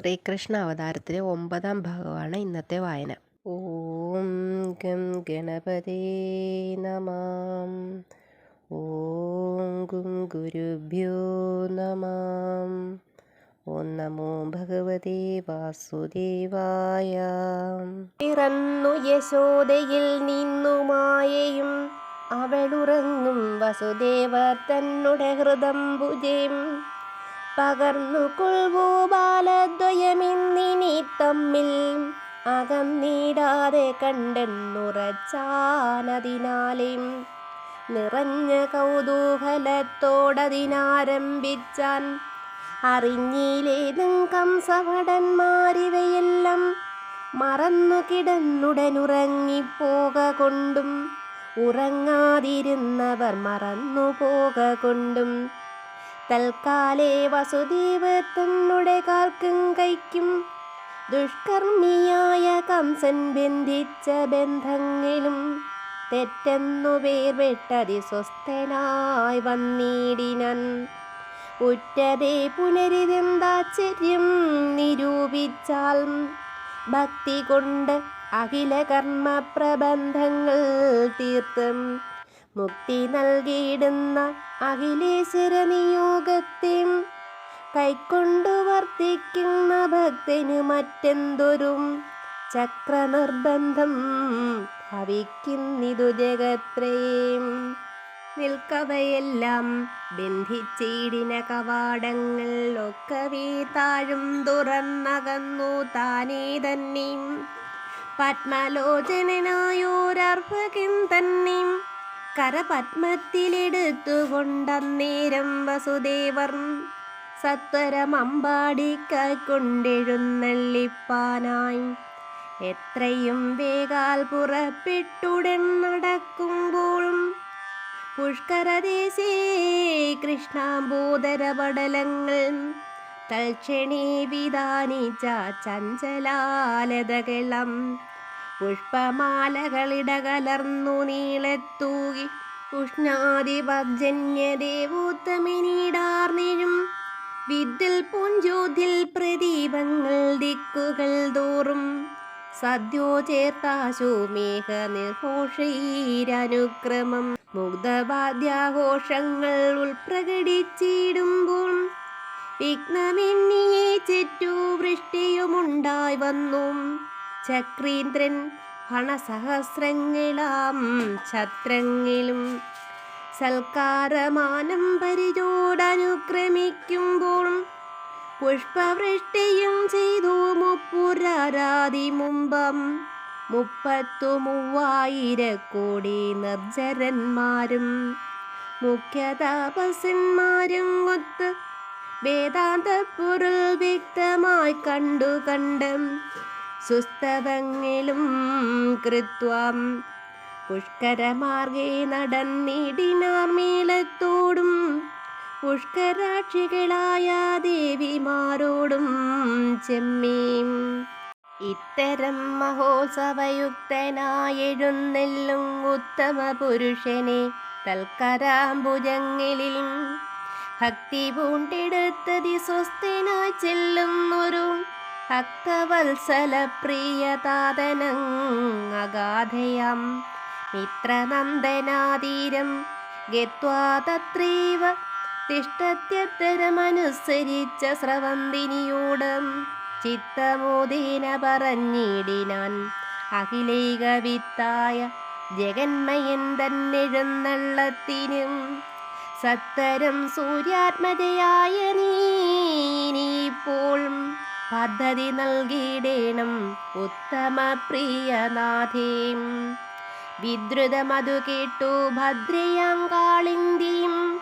ശ്രീകൃഷ്ണ അവതാരത്തിലെ ഒമ്പതാം ഭാഗമാണ് ഇന്നത്തെ വായന. ഓം ഗം ഗണപതേ നമാം. ഓം ഗും ഗുരുഭ്യോ നമാം. ഓം നമോ ഭഗവതേ വാസുദേവായ. പിറന്നു യശോദയിൽ നിന്നു മായയും അവളുറങ്ങും വസുദേവ തന്നുടെ ഹൃദംബുജയും പകർന്നു കൊൾവൂ ബാലദ്വയമിന്നിനി തമ്മിൽ അകന്നിടാതെ കണ്ടെന്നുറച്ചാനതിനാലേ. നിറഞ്ഞ കൗതൂഹലത്തോടതിനാരംഭിച്ചാൻ അറിഞ്ഞിലേതും കംസഭടന്മാരിവയെല്ലാം മറന്നു കിടന്നുടനുറങ്ങിപ്പോക കൊണ്ടും ഉറങ്ങാതിരുന്നവർ മറന്നു പോക കൊണ്ടും തൽക്കാലേ വസുദേവ് തന്നുടെ കാൽക്കും കൈക്കും ദുഷ്കർമ്മിയായ കംസൻ ബന്ധിച്ച ബന്ധങ്ങളും തെറ്റെന്നു പേർ വെട്ടതി സ്വസ്ഥനായി വന്നിടിനൻ. ഉറ്റതേ പുനരിതെന്താശ്ചര്യം നിരൂപിച്ചാൽ ഭക്തി കൊണ്ട് അഖില കർമ്മ പ്രബന്ധങ്ങൾ തീർത്തും മുക്തി നൽകിയിടുന്ന അഖിലേശ്വര നിയോഗത്തെ കൈക്കൊണ്ടു വർത്തിക്കുന്ന ഭക്തന് മറ്റെന്തൊരു ചക്രനിർബന്ധം ഭവിക്കുന്നിതു ജഗത്രയും നിൽക്കവയെല്ലാം ബന്ധിച്ചിടിന കവാടങ്ങൾ ഒക്കവേ താഴും തുറന്നകന്നു താനേ തന്നെയും പത്മലോചനായോരർഭകൻ തന്നെയും കരപത്മത്തിലെടുത്തുകൊണ്ടന്നേരം വസുദേവർ സത്വരമമ്പാടിക്കൊണ്ടെഴുന്നള്ളിപ്പാനായി എത്രയും വേഗാൽ പുറപ്പെട്ടുടൻ നടക്കുമ്പോഴും പുഷ്കരദേശേ കൃഷ്ണാംബോധരപടലങ്ങൾ തൽക്ഷണേ വിധാനിച്ച ചഞ്ചലാലതകളം പുഷ്പമാലകളിടകലർന്നു നീളത്തൂകി. ഉഷ്ണാതിപജന്യദേവോത്തമിനീടാർന്നിഴും വിദ്യൽ പൂഞ്ചോതിൽ പ്രദീപങ്ങൾ ദിക്കുകൾ തോറും. സദ്യോ ചേർത്താശോമേഘ നിർഘോഷീരനുക്രമം മുഗ്ധവാദ്യാഘോഷങ്ങൾ ഉൾപ്രകടിച്ചിടുമ്പോൾ വിഘ്നമെന്നിയെ ചുറ്റു വൃഷ്ടിയുമുണ്ടായി വന്നു. ചക്രീന്ദ്രൻ ഫണസഹസ്രങ്ങളാം ഛത്രങ്ങളും സൽക്കാരമാനം പരിചോടനുക്രമിക്കുമ്പോൾ പുഷ്പവൃഷ്ടിയും ചെയ്തു മുപ്പുരാരാതി മുമ്പം മുപ്പത്തു മൂവായിരക്കോടി നിർജരന്മാരും മുഖ്യതാപസന്മാരും ഒത്ത് വേദാന്ത പൊരുൾ വ്യക്തമായി കണ്ടു കണ്ടും സുസ്തവങ്ങളും കൃത്വം പുഷ്കരമാർഗേ നടന്നിടിനാർ മേളത്തോടും പുഷ്കരാക്ഷികളായ ദേവിമാരോടും ചെമ്മീം. ഇത്തരം മഹോത്സവയുക്തനായെഴുന്നെല്ലും ഉത്തമ പുരുഷനെ തൽക്കരാംബുജങ്ങളിൽ. ഭക്തി പൂണ്ടെടുത്തതി സ്വസ്ഥനായി ചെല്ലുന്നൊരു ഭക്തവത്സല പ്രിയതാതനം അഗാധയം മിത്രനന്ദനാതീരം ഗത്വാ തത്രൈവ തിഷ്ടത്യത്തരമനുസരിച്ച സ്രവന്തിനിയോടും ചിത്തമോദീന പറഞ്ഞിടിനാൻ. അഖിലൈകവിത്തായ ജഗന്മയൻ തന്നെഴുന്നള്ളത്തിനും സത്തരം സൂര്യാത്മജയായ നീപ്പോൾ പദ്ധതി നൽകിയിടേണം ഉത്തമ പ്രിയനാഥേം. വിദ്രുതമതു കേട്ടു ഭദ്രയാങ്കാളിന്തിയും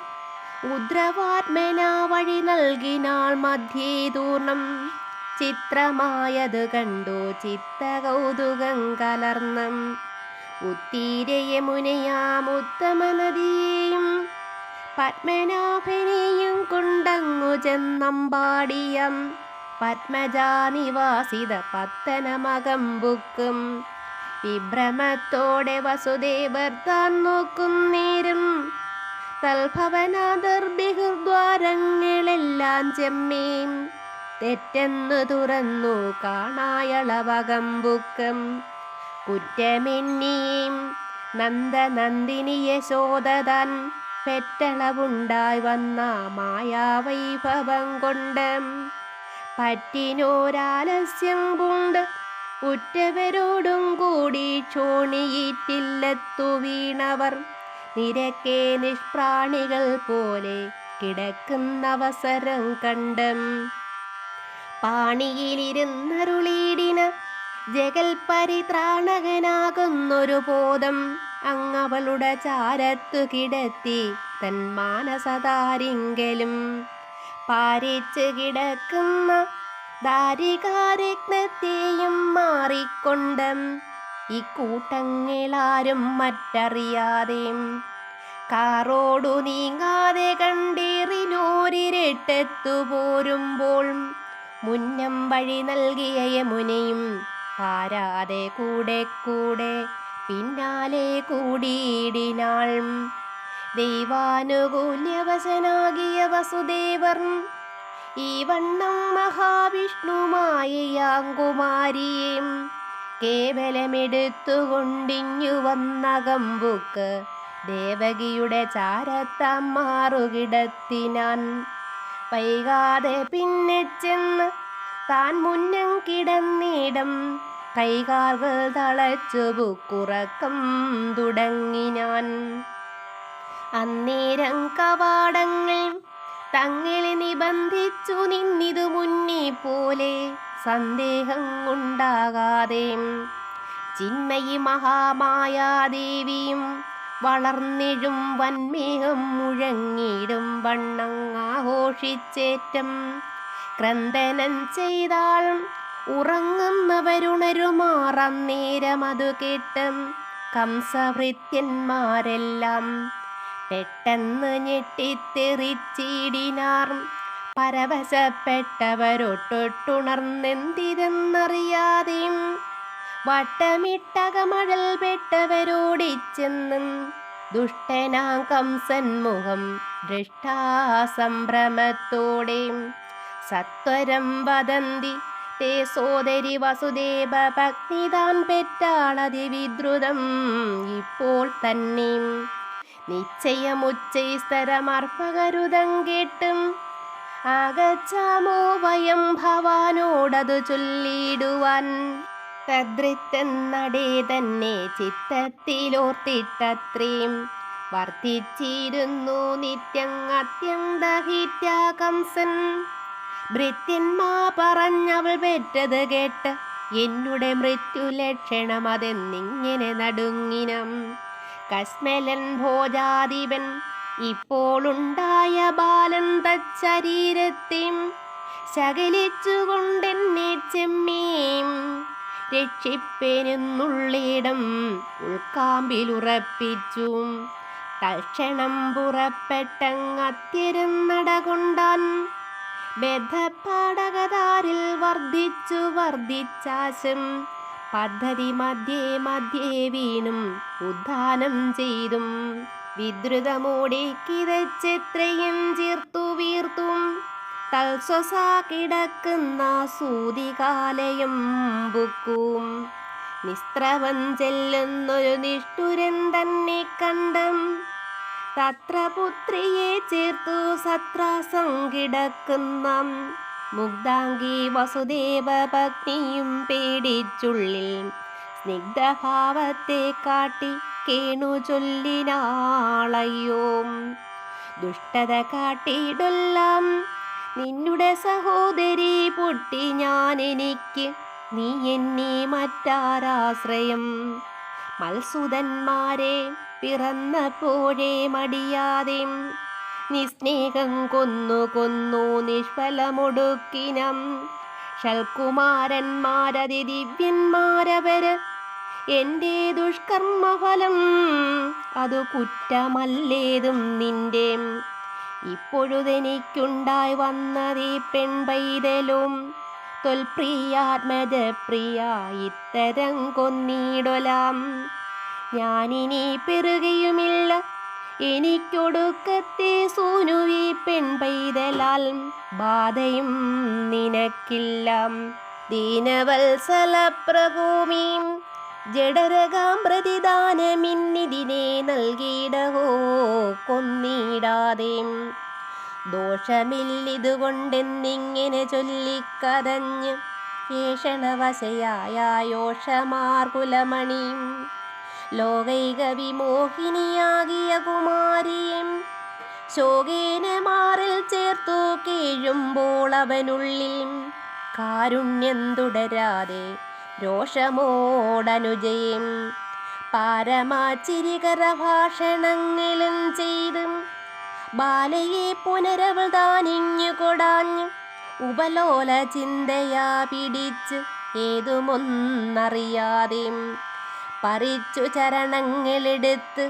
ഉദ്രവാത്മന വഴി നൽകിനാൾ മധ്യേ ദൂർണം ചിത്രമായത് കണ്ടു ചിത്ത കൗതുകം കലർണം ഉത്തീരയമുനയാം ഉത്തമ നദിയെയും പത്മനാഭനെയും കൊണ്ടങ്ങു ചെന്നമ്പാടിയം. പത്മജാനിവാസിത പത്തനമകമ്പുക്കും വിഭ്രമത്തോടെ വസുദേവർ താൻ നോക്കും നേരം. തൽഭവനാദർഭിഹൃദ്വാരങ്ങളെല്ലാം ചെമ്മീം തെറ്റെന്നു തുറന്നു കാണായളവകമ്പുക്കം കുറ്റമെന്നിയും നന്ദനന്ദിനി യശോദതാൻ പെറ്റളവുണ്ടായി വന്ന മായാവൈഭവം കൊണ്ട് പറ്റിനോരാലസ്യം കൊണ്ട് ഉറ്റവരോടും കൂടി ചോണിയിട്ടില്ലത്തു വീണവർ. നിരക്കെ നിഷ്പ്രാണികൾ പോലെ കിടക്കുന്നവസരം കണ്ടും പാണിയിലിരുന്നരുളീടിന് ജഗൽ പരിത്രാണകനാകുന്നൊരു ബോധം അങ്ങവളുടെ ചാരത്തു കിടത്തി തൻ മാനസതാരിങ്കലും പാരിച്ചു കിടക്കുന്ന ദാരികാരത്നത്തെയും മാറിക്കൊണ്ടും ഇക്കൂട്ടങ്ങളാരും മറ്ററിയാതെ കാറോടു നീങ്ങാതെ കണ്ടേറിനോരിരട്ടെത്തു പോരുമ്പോൾ മുന്നം വഴി നൽകിയ യമുനയും പാരാതെ കൂടെ കൂടെ പിന്നാലെ കൂടിയിടിനാൾ. ദൈവാനുകൂല്യവശനാകിയ വസുദേവർ ഈ വണ്ണം മഹാവിഷ്ണുമായയാങ്കുമാരിയും കേവലമെടുത്തുകൊണ്ടിഞ്ഞു വന്ന കമ്പുക്ക് ദേവകിയുടെ ചാരത്താം മാറുകിടത്തിനാൻ വൈകാതെ പിന്നെ ചെന്ന് താൻ മുന്നം കിടന്നിടം കൈകാർകൾ തളച്ചു ബുക്കുറക്കം തുടങ്ങിനാൻ. അന്നേരം കവാടങ്ങൾ തങ്ങളെ നിബന്ധിച്ചു നിന്നിതു മുന്നേ പോലെ സന്ദേഹം ഉണ്ടാകാതെ ചിന്മയി മഹാമായാദേവിയും വളർന്നിഴും വന്മേഹം മുഴങ്ങിടും വണ്ണങ്ങാഘോഷിച്ചേറ്റം. ക്രന്ദനം ചെയ്താൾ ഉറങ്ങുന്നവരുണരുമാറന്നേരം അതു കംസവൃത്യന്മാരെല്ലാം പെട്ടെന്ന് ഞെട്ടിത്തെറിച്ചിടിനാർ പരവശപ്പെട്ടവരൊട്ടൊട്ടുണർന്നെന്തിരെന്നറിയാതെയും വട്ടമിട്ടകമഴൽ പെട്ടവരോടിച്ചെന്നും ദുഷ്ടനാം കംസൻ മുഖം ദൃഷ്ടാസംഭ്രമത്തോടെ സത്വരം വദന്തി തേ സോദരി വസുദേവ ഭക്തിതാൻ പെറ്റാളതിവിദ്രുതം ഇപ്പോൾ തന്നെ നിശ്ചയമുച്ചൈസ്തരമർപ്പകരുതം കേട്ടും ആഗച്ഛാമോ വയം ഭവാനോടതു ചൊല്ലിടുവാൻ തദ്രിത്തെന്നടേ തന്നെ ചിത്തത്തിലോർത്തിട്ടത്രയും വർദ്ധിച്ചിരുന്നു നിത്യം അത്യന്തഹിത്യാകംസൻ. ഭൃത്യന്മാ പറഞ്ഞവൾ പെറ്റത് കേട്ട് എന്നുടെ മൃത്യുലക്ഷണം അതെന്നിങ്ങനെ നടുങ്ങിനം. കസ്മലൻ ഭോജാധിപൻ ഇപ്പോളുണ്ടായ ബാലൻ തച്ചരീരത്തെയും ശകലിച്ചുകൊണ്ടെന്നെ ചെമ്മീം. രക്ഷിപ്പെരുന്നുള്ളിടം ഉൾക്കാമ്പിലുറപ്പിച്ചു തൽക്ഷണം പുറപ്പെട്ടങ്ങത്തിരുന്നട കൊണ്ടാൻ ബദ്ധപ്പാടകതാരിൽ വർദ്ധിച്ചു വർദ്ധിച്ചാശം. പദ്ധതി മധ്യേ മധ്യേ വീണും ഉദ്ധാനം ചെയ്തും. വിദ്രുതമോടെ കിതച്ചെത്രയും ചീർത്തു വീർത്തും. തൽസ്വസ കിടക്കുന്ന സൂതികാലയം ബുക്കും നിസ്ത്രവം ചെല്ലുന്നൊരു നിഷ്ഠുരൻ തന്നെ കണ്ടം. തത്ര പുത്രിയെ ചേർത്തു സത്രാസം കിടക്കുന്ന മുഗ്ധാംഗി വസുദേവ പത്നിയും പേടിച്ചുള്ളിൽ സ്നിഗ്ധഭാവത്തെ കാട്ടി കേണു ചൊല്ലിനാളയ്യോ. ദുഷ്ടത കാട്ടിയിടൊല്ലാം നിന്നുടെ സഹോദരി പൊട്ടി ഞാൻ എനിക്ക് നീ എന്നെ മറ്റാരാശ്രയം. മത്സുതന്മാരെ പിറന്നപ്പോഴേ മടിയാതെ നിസ്നേഹം കൊന്നു കൊന്നു നിഷ്ഫലമൊടുക്കിനം. ഷൽകുമാരന്മാരതി ദിവ്യന്മാരവര് എന്റെ ദുഷ്കർമ്മഫലം അതു കുറ്റമല്ലേതും നിന്റെ. ഇപ്പോഴുതെനിക്കുണ്ടായി വന്നതീ പെൺപൈതലും തൊൽപ്രിയാത്മജപ്രിയ ഇത്തരം കൊന്നിടൊലാം. ഞാനിനി പെറുകയുമില്ല എനിക്കൊടുക്കത്തെ സൂനുവി പെൺപൈതലാൽ ബാധയും നിനക്കില്ല. ദീനവത്സല പ്രഭൂമിയും ജഡരകാം പ്രതിദാനമിന്നിതിനെ നൽകിയിടവോ കൊന്നിടാതെ. ദോഷമില്ലിതുകൊണ്ടെന്നിങ്ങനെ ചൊല്ലിക്കരഞ്ഞ് ഏഷണവശയായോഷമാർകുലമണിയും ലോകൈക വിമോഹിനിയാകിയ കുമാരിയും ശോകേന മാറിൽ ചേർത്തു കീഴുമ്പോൾ അവനുള്ളിൽ കാരുണ്യം തുടരാതെ രോഷമോടനുജയും പാരമാച്ചിരികര ഭാഷണങ്ങളും ചെയ്തും. ബാലയെ പുനരവൾ താനിഞ്ഞു കൊടാഞ്ഞു. ഉപലോല ചിന്തയാ പിടിച്ച്. ഏതുമൊന്നറിയാതെ പറിച്ചു ചരണങ്ങളെടുത്ത്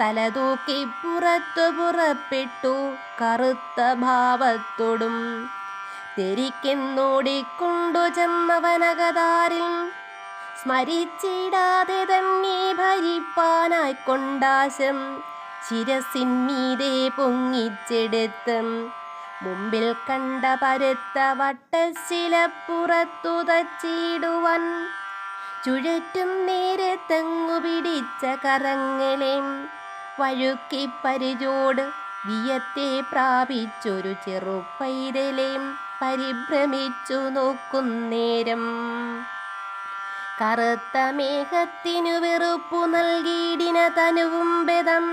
തലതൂക്കി പുറത്തു പുറപ്പെട്ടു കറുത്ത ഭാവത്തോടും തിരിക്കുന്നോടിക്കൊണ്ടു ചെന്നവനകതാരിൽ സ്മരിച്ചിടാതെ തന്നെ ഭരിപ്പാനായിക്കൊണ്ടാശം ശിരസിന്മീതെ പൊങ്ങിച്ചെടുത്ത് മുമ്പിൽ കണ്ട പരുത്ത വട്ടശില തച്ചിടുവാൻ ചുഴറ്റും നേരെ തെങ്ങുപിടിച്ച കറങ്ങളെ വഴുക്കി പരിചോട് വിയത്തെ പ്രാപിച്ചൊരു ചെറുപ്പൈതലേം പരിഭ്രമിച്ചു നോക്കുന്നേരം കറുത്ത മേഘത്തിനു വെറുപ്പു നൽകിയിടിന തനുവും ബദം.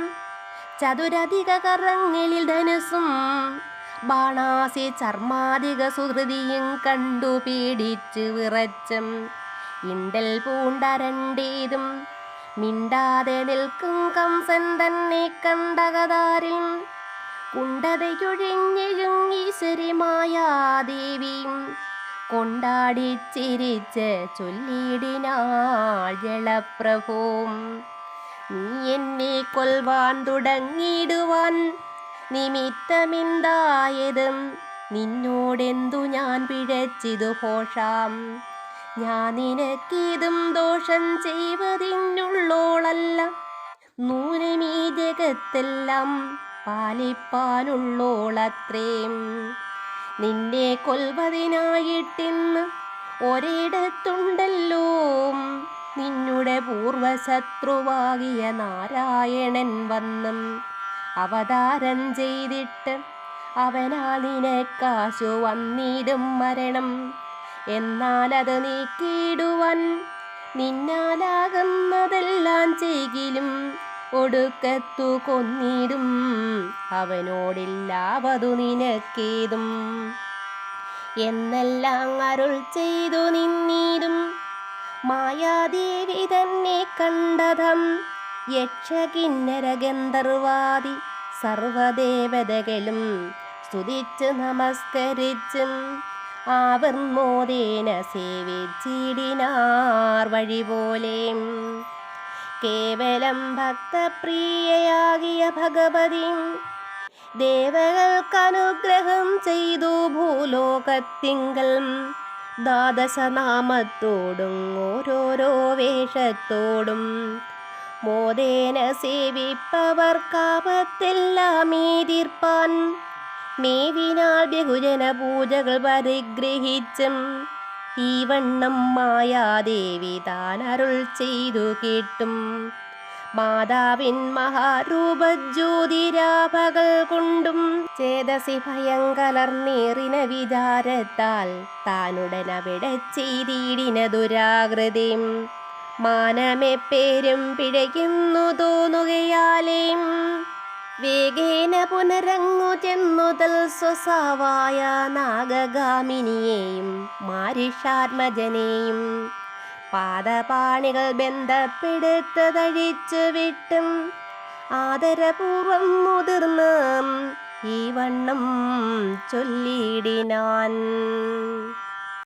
ചതുരധിക കറങ്ങളിൽ ധനുസും ബാണാസി ചർമാധിക സുഹൃതിയും കണ്ടു പീഡിച്ചു വിറച്ചും. ഇണ്ടൽ പൂണ്ടരണ്ടീതും മിണ്ടാതെ നിൽക്കും കംസൻ തന്നെ കണ്ടകതാരിൽ. കുണ്ടതയൊഴിഞ്ഞിഴുങ്ങീശ്വരിമായാദേവിയും കൊണ്ടാടി ചിരിച്ച് ചൊല്ലിയിടിനാൾ നീ എന്നെ കൊൽവാൻ തുടങ്ങിയിടുവാൻ നിമിത്തമെന്തായതും നിന്നോടെന്തു ഞാൻ പിഴച്ചിതു പോഷാം. ഞാൻ നിനക്കിതും ദോഷം ചെയ്വതിനുള്ളോളല്ല നൂനമീ ജഗത്തെല്ലാം പാലിപ്പാനുള്ളോളത്രേം നിന്നെ കൊൽവതിനായിട്ടിന്ന് ഒരിടത്തുണ്ടല്ലോ. നിന്നുടെ പൂർവശത്രുവാകിയ നാരായണൻ വന്നും അവതാരം ചെയ്തിട്ട് അവനാ നിനക്കാശു വന്നിടും മരണം. എന്നാലത് നീക്കിയിടുവാൻ നിന്നാലാകുന്നതെല്ലാം ചെയ്കിലും ഒടുക്കത്തു കൊന്നിടും. അവനോടില്ലാവതു നിനക്കേതും. എന്നെല്ലാം അരുൾ ചെയ്തു നിന്നീടും. മായാദേവി തന്നെ കണ്ടതം. യക്ഷകിന്നര ഗന്ധർവാദി സർവദേവതകളും സ്തുതിച്ച് നമസ്കരിച്ചും. ആവർമോദേന സേവിച്ചിടിനാർ വഴി പോലെ കേവലം ഭക്തപ്രിയയാകിയ ഭഗവതി ദേവകൾക്കനുഗ്രഹം ചെയ്തു ഭൂലോകത്തിങ്കൽ. ദ്വാദശനാമത്തോടും ഓരോരോ വേഷത്തോടും മോദേന സേവിപ്പവർക്കാപത്തെല്ലാം ഈതിർപ്പാൻ മേവിനാൽ ബഹുജന പൂജകൾ പരിഗ്രഹിച്ചും ഈ വണ്ണം മായാദേവി താൻ അരുൾ ചെയ്തു കേട്ടും. മാതാവിൻ മഹാരൂപജ്യോതിരാഭകൾ കൊണ്ടും ചേതസി ഭയം കലർന്നേറിന വിചാരത്താൽ താനുടനവിടെ ചെയ്തിടിന ദുരാകൃതിയും മാനമെപ്പേരും പിഴയ്ക്കുന്നു തോന്നുകയാലേം വേഗേന പുനരങ്ങു ചെന്നുതൽ സ്വസാവായ നാഗഗാമിനിയെയും മാരിഷാത്മജനെയും പാദപാണികൾ ബന്ധപ്പെടുത്തതഴിച്ചു വിട്ടും ആദരപൂർവം മുതിർന്ന് ഈ വണ്ണം ചൊല്ലിയിടിനാൻ